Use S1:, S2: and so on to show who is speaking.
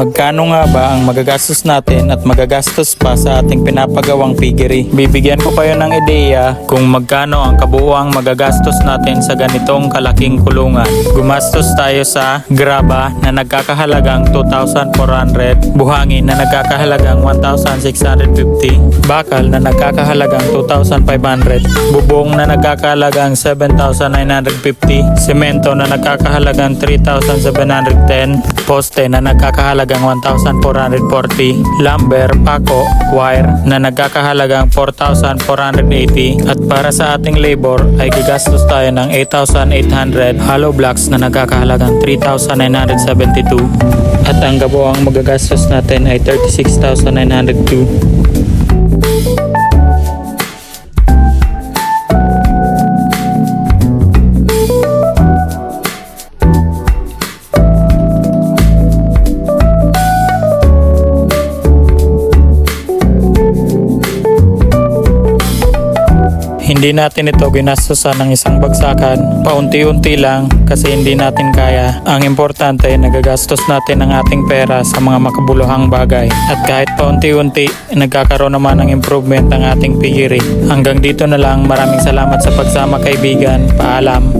S1: Magkano nga ba ang magagastos natin at magagastos pa sa ating pinapagawang piggery? Bibigyan ko kayo ng ideya kung magkano ang kabuuang magagastos natin sa ganitong kalaking kulungan. Gumastos tayo sa graba na nagkakahalagang 2,400, buhangin na nagkakahalagang 1,650, bakal na nagkakahalagang 2,500, bubong na nagkakahalagang 7,950, semento na nagkakahalagang 3,710, poste na nagkakahalagang 1,440, lumber, pako, wire na nagkakahalagang 4,480 at para sa ating labor ay gagastos tayo ng 8,800 hollow blocks na nagkakahalagang 3,972 at ang kabuang magagastos natin ay 36,902 Hindi natin ito ginastosan ng isang bagsakan. Paunti-unti lang kasi hindi natin kaya. Ang importante, nagagastos natin ang ating pera sa mga makabuluhang bagay. At kahit paunti-unti, nagkakaroon naman ng improvement ang ating piggery. Hanggang dito na lang. Maraming salamat sa pagsama kaibigan. Paalam.